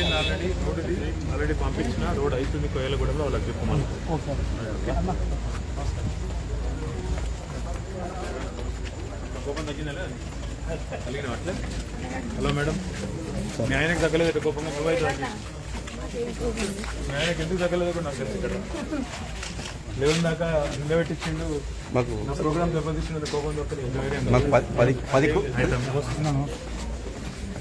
చెప్పింది already road ఇది already పంపించిన రోడ్ అవుతుంది కోయలగూడలో వాళ్ళకి చెప్పమని. ఓకే. కోపం తగ్గిందా కలిగిన అట్లే? Hello madam. మీ ఆయనకు తగ్గలేదు కోపం ఎక్కువ అవుతుంది మీ ఆయనకి ఎందుకు తగ్గలేదు కూడా నాకు తెలుసు ఇక్కడ లేవని దాకా నిలబెట్టించిండు మాకు ప్రోగ్రామ్ దెబ్బతీసినది కోపం దొక్కలు ఎంత మాకు పది పది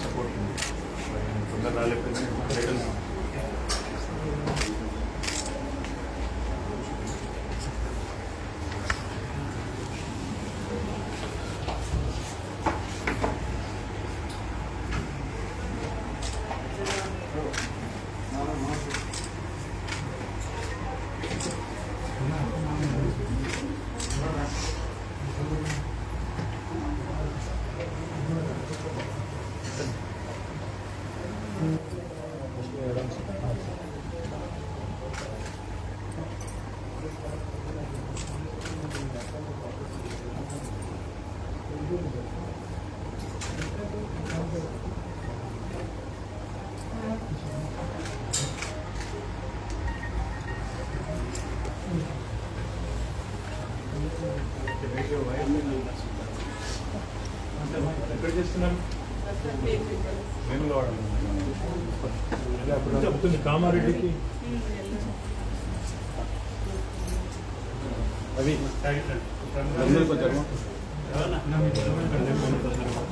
సపోర్ట్ ఉంది తొందర రాలేకపోయింది ఎక్కడ చేస్తున్నాను చెప్తుంది కామారెడ్డికి అవి కొంచెం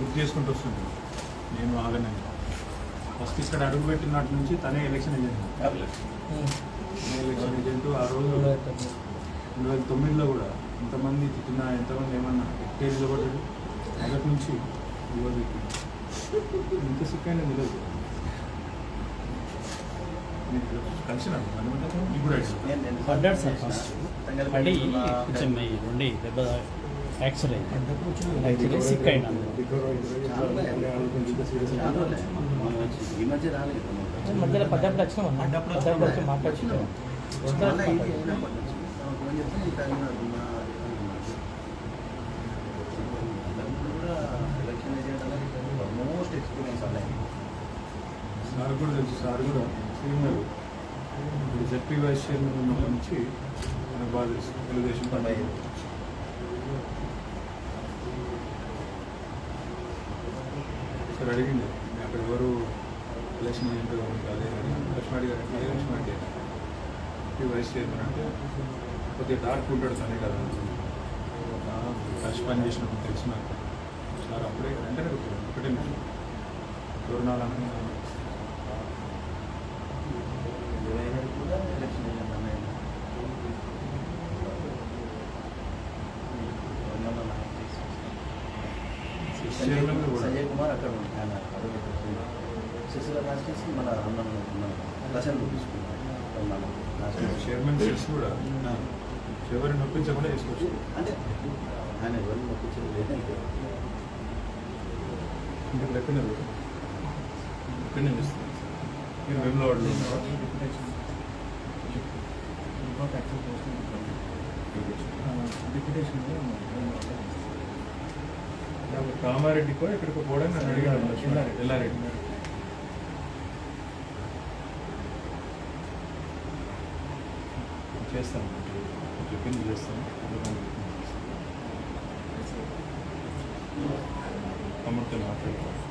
బుక్ చేసుకుంటూ వస్తుంది. నేను ఆగనే ఫస్ట్ ఇక్కడ అడుగు పెట్టినట్టు నుంచి తనే ఎలక్షన్ ఏజెంట్ ఎలక్షన్ ఏజెంట్ ఆ రోజు రెండు వేల తొమ్మిదిలో కూడా ఎంతమంది తిట్టినా ఎంతమంది ఏమన్నా ఎక్కే నిలబడ్డాడు మొదటి నుంచి ఈరోజు ఇంత సిక్కైనా నిలదు కలిసిన ఇప్పుడు అడిగాను. పడ్డాడు సార్ ఫస్ట్ పడి కొంచెం ఈ ఉండి దెబ్బ యాక్చువల్ అయింది యాక్చువల్లీ సిక్ అయినా ఈ మధ్య రాలేదు మధ్యలో పడ్డప్పుడు వచ్చినాం పడ్డప్పుడు వచ్చి మాట్లాడుతున్నాం సార్ కూడా తెలుసు సార్ కూడా సీనియర్ ఇప్పుడు జెడ్పీ వైస్ చైర్మన్ ఉన్నప్పటి నుంచి మనకు బాగా తెలుసు తెలుగుదేశం పార్టీ సార్ అడిగింది అక్కడ ఎవరు ఎలక్షన్ ఏంటో అదే లక్ష్మాడి గారు అదే లక్ష్మాడి జెడ్పీ వైస్ చైర్మన్ అంటే కొద్దిగా డార్క్ ఉంటాడు తనే కదా. కలిసి పని చేసినప్పుడు తెలుసు నాకు సార్ అప్పుడే గుర్తు ఒకటే నిమిషం తోరణాలన్నా కూడా ఎలక్షన్ అన్నది చైర్మన్ కూడా సంజయ్ కుమార్ అక్కడ ఉంటాడు శశిల రాజేసి మన అన్నం మనం చైర్మన్ సీట్స్ కూడా నొప్పించకుండా వేసుకోవచ్చు. అంటే ఆయన ఎవరిని ఒప్పించడం లేదంటే. ఇంకా లెక్కనే ఇక్కడనే చేస్తుంది మీరు వెమ్లవాడలో ఉన్నారా. నాకు కామారెడ్డికో ఎక్కడికో పోవడానికి నన్ను అడిగాడు. ఎల్లారెడ్డి. చేస్తాను. చెప్పింది చేస్తాను. తమ్ముడితో మాట్లాడతాను.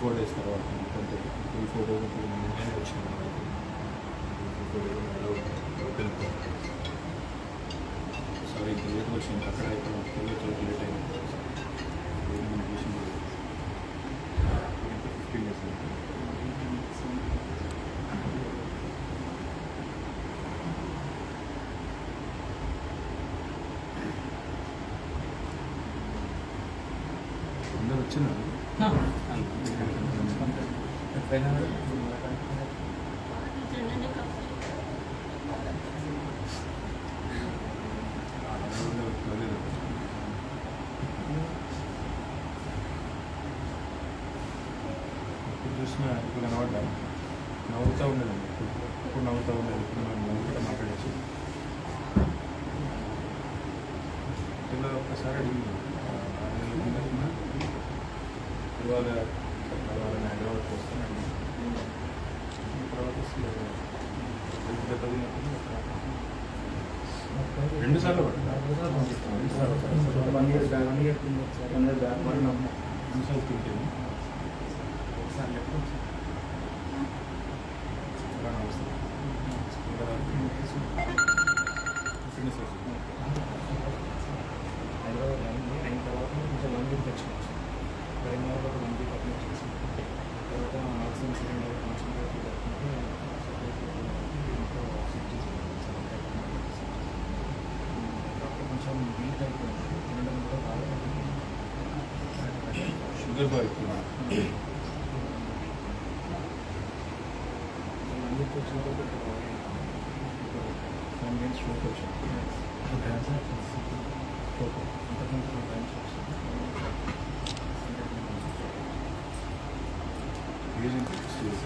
త్రీ ఫోర్ డేస్ తర్వాత కొంత త్రీ ఫోర్ డేస్ నేనే సారీ వచ్చింది. అక్కడ ఇక్కడ చూసిన ఇప్పుడు కనబడ్డా నవ్వుతూ ఉండేదండి ఇప్పుడు నవ్వుతూ ఉండేది ఇప్పుడు మనం నవ్వుకుంటూ మాట్లాడచ్చు ఇలా ఒక్కసారి అడిగింది ఇవాళ వాళ్ళని హైదరాబాద్కి వస్తాను అడిగింది తర్వాత రెండు సార్లు. One year back. One year one year back one రెండు సార్లు తింటాను ఒకసారి షుగర్ బాగా ఎక్కువ వన్ వీక్ వచ్చిన తర్వాత వన్ వీక్ స్ట్రోక్ వచ్చింది స్ట్రోక్